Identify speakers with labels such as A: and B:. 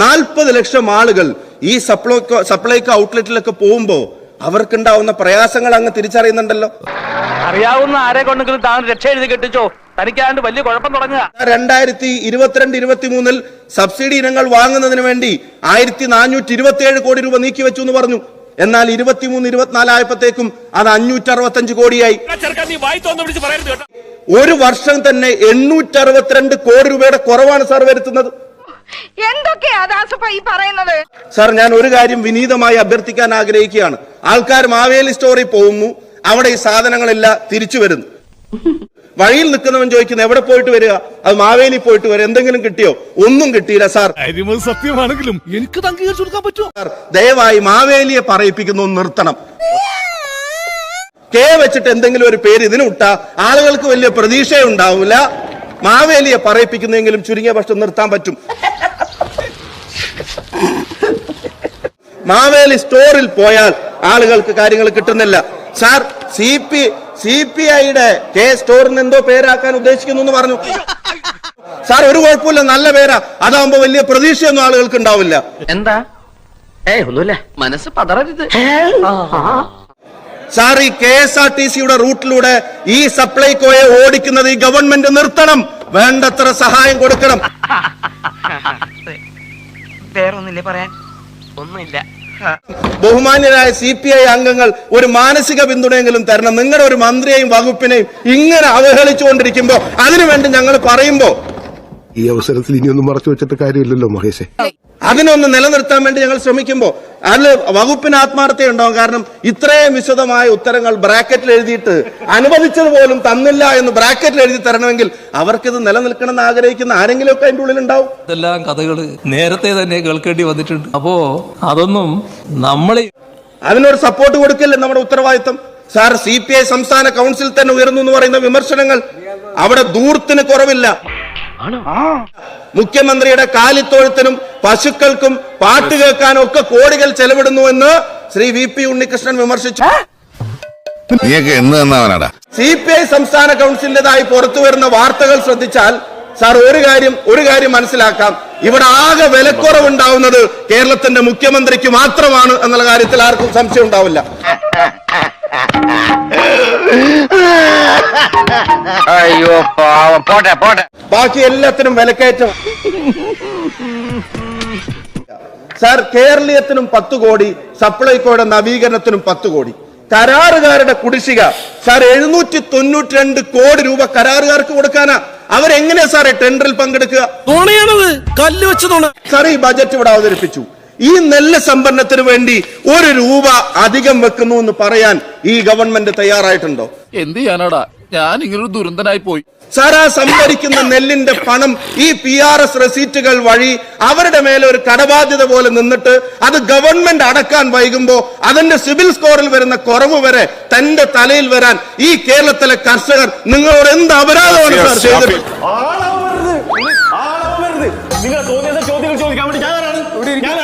A: നാൽപ്പത് ലക്ഷം ആളുകൾ ഈ സപ്ലൈക്കോ സപ്ലൈകോ ഔട്ട്ലെറ്റിലൊക്കെ പോകുമ്പോൾ അവർക്കുണ്ടാവുന്ന പ്രയാസങ്ങൾ അങ്ങ് തിരിച്ചറിയുന്നുണ്ടല്ലോ.
B: അറിയാവുന്ന ആരെ കൊണ്ടെങ്കിലും താൻ രക്ഷ എഴുതി കെട്ടിച്ചോ? തനിക്കാണ്ട് വലിയ കുഴപ്പം തുടങ്ങുക.
A: രണ്ടായിരത്തി ഇരുപത്തിരണ്ട് ഇരുപത്തി മൂന്നിൽ സബ്സിഡി ഇനങ്ങൾ വാങ്ങുന്നതിന് വേണ്ടി ആയിരത്തി നാനൂറ്റി ഇരുപത്തി ഏഴ് കോടി രൂപ നീക്കി വെച്ചു എന്ന് പറഞ്ഞു. എന്നാൽ ഇരുപത്തിമൂന്ന് ഇരുപത്തിനാലായപ്പോഴത്തേക്കും അത് അഞ്ഞൂറ്റി അറുപത്തഞ്ച് കോടിയായി ഒരു വർഷം തന്നെ എണ്ണൂറ്റി അറുപത്തിരണ്ട് കോടി രൂപയുടെ കുറവാണ് സാർ വരുത്തുന്നത്.
C: എന്തൊക്കെയാ ദാസപ്പ ഈ പറയുന്നത്?
A: സാർ ഞാൻ ഒരു കാര്യം വിനീതമായി അഭ്യർത്ഥിക്കാൻ ആഗ്രഹിക്കുകയാണ്. ആൾക്കാർ മാവേലി സ്റ്റോറിൽ പോകുന്നു. അവിടെ ഈ സാധനങ്ങളെല്ലാം തിരിച്ചു വരുന്നു. വഴിയിൽ നിൽക്കുന്നവൻ ചോദിക്കുന്നു എവിടെ പോയിട്ട് വരിക? അത് മാവേലി പോയിട്ട് വരിക. എന്തെങ്കിലും കിട്ടിയോ? ഒന്നും കിട്ടിയില്ല സാർ.
D: സത്യമാണെങ്കിലും എനിക്ക് അംഗീകരിച്ചു കൊടുക്കാൻ പറ്റുമോ?
A: സാർ ദയവായി മാവേലിയെ പറയിപ്പിക്കുന്നു നിർത്തണം. കെ വെച്ചിട്ട് എന്തെങ്കിലും ഒരു പേര് ഇതിനുട്ടാ ആളുകൾക്ക് വലിയ പ്രതീക്ഷ ഉണ്ടാവില്ല മാവേലിയെ പറയിപ്പിക്കുന്നെങ്കിലും ചുരുങ്ങിയ പക്ഷം നിർത്താൻ പറ്റും. മാവേലി സ്റ്റോറിൽ പോയാൽ ആളുകൾക്ക് കാര്യങ്ങൾ കിട്ടുന്നില്ല. Sir C P C P ഐയുടെ കെ സ്റ്റോറിന് എന്തോ പേരാക്കാൻ ഉദ്ദേശിക്കുന്നു എന്ന് പറഞ്ഞു. സാർ ഒരു കുഴപ്പമില്ല നല്ല പേരാ. അതാവുമ്പോ വലിയ പ്രതീക്ഷയൊന്നും ആളുകൾക്ക് ഉണ്ടാവില്ല.
B: എന്താ? ഏ ഒന്നുമില്ല. മനസ്സ് പതറരുത്.
A: സാർ ഈ കെ എസ് ആർ ടി സിയുടെ റൂട്ടിലൂടെ ഈ സപ്ലൈകോയെ ഓടിക്കുന്നത് ഈ ഗവൺമെന്റ് നിർത്തണം. വേണ്ടത്ര സഹായം കൊടുക്കണം.
B: വേറൊന്നില്ലേ പറയാൻ? ഒന്നുമില്ല.
A: ബഹുമാന്യരായ സി പി ഐ അംഗങ്ങൾ ഒരു മാനസിക പിന്തുണയെങ്കിലും തരണം. നിങ്ങളുടെ ഒരു മന്ത്രിയെയും വകുപ്പിനെയും ഇങ്ങനെ അവഹേളിച്ചുകൊണ്ടിരിക്കുമ്പോ അതിനുവേണ്ടി ഞങ്ങൾ പറയുമ്പോ
E: ഈ അവസരത്തിൽ ഇനിയൊന്നും മറച്ചു വെച്ചിട്ട് കാര്യമില്ലല്ലോ മഹേഷേ.
A: അതിനൊന്ന് നിലനിർത്താൻ വേണ്ടി ഞങ്ങൾ ശ്രമിക്കുമ്പോൾ അതിൽ വകുപ്പിന് ആത്മാർത്ഥത ഉണ്ടാവും. കാരണം ഇത്രയും വിശദമായ ഉത്തരങ്ങൾ ബ്രാക്കറ്റിൽ എഴുതിയിട്ട് അനുവദിച്ചത് പോലും തന്നില്ല എന്ന് ബ്രാക്കറ്റിൽ എഴുതി തരണമെങ്കിൽ അവർക്കിത് നിലനിൽക്കണം എന്ന് ആഗ്രഹിക്കുന്ന ആരെങ്കിലും ഒക്കെ അതിന്റെ ഉള്ളിൽ ഉണ്ടാവും
F: ഇതെല്ലാം കഥകൾ നേരത്തെ തന്നെ കേൾക്കേണ്ടി വന്നിട്ടുണ്ട്. അപ്പോ അതൊന്നും നമ്മളെ
A: അതിനൊരു സപ്പോർട്ട് കൊടുക്കില്ല നമ്മുടെ ഉത്തരവാദിത്തം സാർ സി പി ഐ സംസ്ഥാന കൗൺസിൽ തന്നെ ഉയർന്നു എന്ന് പറയുന്ന വിമർശനങ്ങൾ അവിടെ ദൂരത്തിന് കുറവില്ല. മുഖ്യമന്ത്രിയുടെ കാലിത്തൊഴുത്തിനും പശുക്കൾക്കും പാട്ട് കേൾക്കാനും ഒക്കെ കോടികൾ ചെലവിടുന്നു എന്ന് ശ്രീ വി പി ഉണ്ണികൃഷ്ണൻ വിമർശിച്ചു.
G: നീയൊക്കെ എന്ന് തന്നവനാടാ.
A: സി പി ഐ സംസ്ഥാന കൗൺസിലിന്റേതായി പുറത്തു വരുന്ന വാർത്തകൾ ശ്രദ്ധിച്ചാൽ സാർ ഒരു കാര്യം ഒരു കാര്യം മനസ്സിലാക്കാം. ഇവിടെ ആകെ വിലക്കുറവുണ്ടാവുന്നത് കേരളത്തിന്റെ മുഖ്യമന്ത്രിക്ക് മാത്രമാണ് എന്നുള്ള കാര്യത്തിൽ ആർക്കും സംശയം ഉണ്ടാവില്ല.
B: അയ്യോ പാവം. പോട്ടെ പോട്ടെ.
A: ബാക്കി എല്ലാത്തിനും വിലക്കയറ്റം. സാർ കേരളീയത്തിനും പത്ത് കോടി സപ്ലൈകോയുടെ നവീകരണത്തിനും പത്ത് കോടി. കരാറുകാരുടെ കുടിശ്ശിക സാർ എഴുന്നൂറ്റി തൊണ്ണൂറ്റി രണ്ട് കോടി രൂപ കരാറുകാർക്ക് കൊടുക്കാനാ. അവരെങ്ങനെയാ സാറേ ടെൻഡറിൽ പങ്കെടുക്കുക?
D: കല്ല് വെച്ച്
A: സാർ ഈ ബജറ്റ് ഇവിടെ അവതരിപ്പിച്ചു. ഈ നെല്ല് സംഭരണത്തിന് വേണ്ടി ഒരു രൂപ അധികം വെക്കുന്നു എന്ന് പറയാൻ ഈ ഗവൺമെന്റ് തയ്യാറായിട്ടുണ്ടോ?
D: എന്ത് ചെയ്യാനാടാ? ഞാൻ ഇങ്ങനൊരു ദുരന്തനായി പോയി.
A: സാറാ ആ സംഭരിക്കുന്ന നെല്ലിന്റെ പണം ഈ പി ആർ എസ് റെസീറ്റുകൾ വഴി അവരുടെ മേലെ ഒരു കടബാധ്യത പോലെ നിന്നിട്ട് അത് ഗവൺമെന്റ് അടക്കാൻ വൈകുമ്പോ അതിന്റെ സിവിൽ സ്കോറിൽ വരുന്ന കുറവ് വരെ തന്റെ തലയിൽ വരാൻ ഈ കേരളത്തിലെ കർഷകർ നിങ്ങളോട് എന്ത് അപരാധമാണ് സാർ ചെയ്തത്? നിങ്ങൾ ചോദ്യങ്ങൾ ചോദിക്കാൻ വേണ്ടി ഞാൻ ആരാണ്? ഞാൻ